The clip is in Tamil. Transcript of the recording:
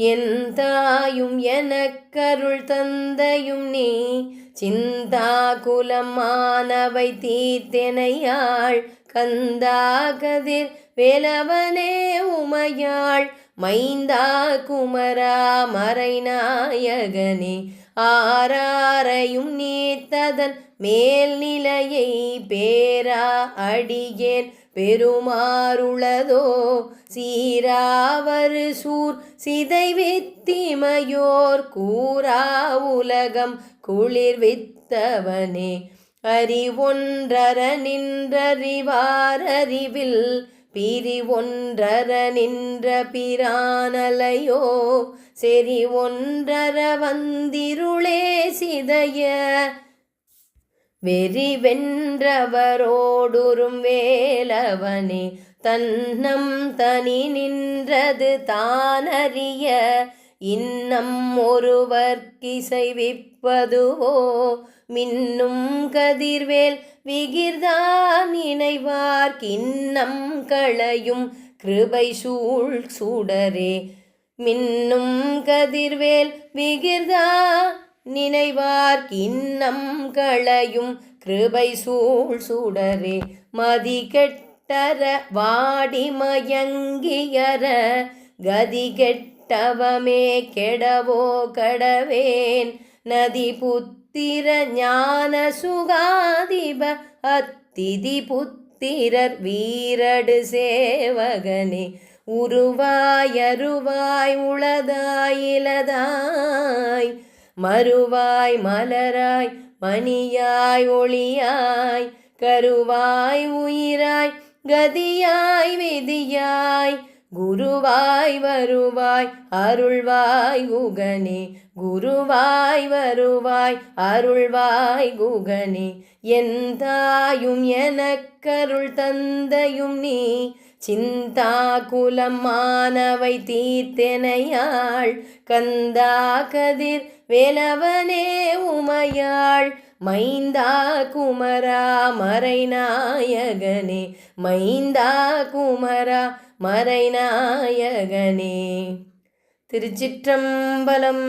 என் தாயும் எனக்கருள் தந்தையும் நீ. சிந்தா குலமானவை தீர்த்தெனையாள். கந்தா கதிர் வேலவனே உமையாள். மைந்தா குமரா மறைநாயகனே. ஆராரையும் நீத்ததன் மேல்நிலையை பேரா அடியேன். பெருமாறுளதோ சீராவரு சூர் சிதைவித்திமையோர் கூறா உலகம் குளிர் வித்தவனே. அறிவொன்றர நின்றறிவாரறிவில் பிரி ஒன்றர நின்ற பிரானலையோ செறி ஒன்றர வந்திருளே சிதைய. வெறி வென்றவரோடுறும் வேலவனே தன்னம் தனி நின்றது தானறிய. இன்னம் ஒருவர்க்கிசைவிப்பதுவோ மின்னும் கதிர்வேல் விகிர்தான் விகிர்தா கிண்ணம் களையும் கிருபை சூழ் சூடரே. மின்னும் கதிர்வேல் விகிர்தா நினைவார் கிண்ணம் களையும் கிருபை சூழ் சுடரே. மதி கெட்டர வாடி மயங்கியர கதி கெட்ட கெட்டவமே கெடவோ கடவேன். நதி புத்திர ஞான சுகாதிப அத்திதி புத்திரர் வீரடு சேவகனே. உருவாயருவாய் உளதாய் இலதாய் மறுவாய் மலராய் மணியாய் ஒளியாய். கருவாய் உயிராய் கதியாய் விதியாய். குருவாய் வருவாய் அருள்வாய் குகனே குருவாய் வருவாய் அருள்வாய் குகனே என் தாயும் எனக்கருள் தந்தையும் நீ. சிந்தா குலமானவை தீர்த்தெனையாள். கந்தா கதிர் வேலவனே உமையாள். மைந்தா குமரா மறைநாயகனே மைந்தா குமரா மறைநாயகனே. திருச்சிற்றம்பலம்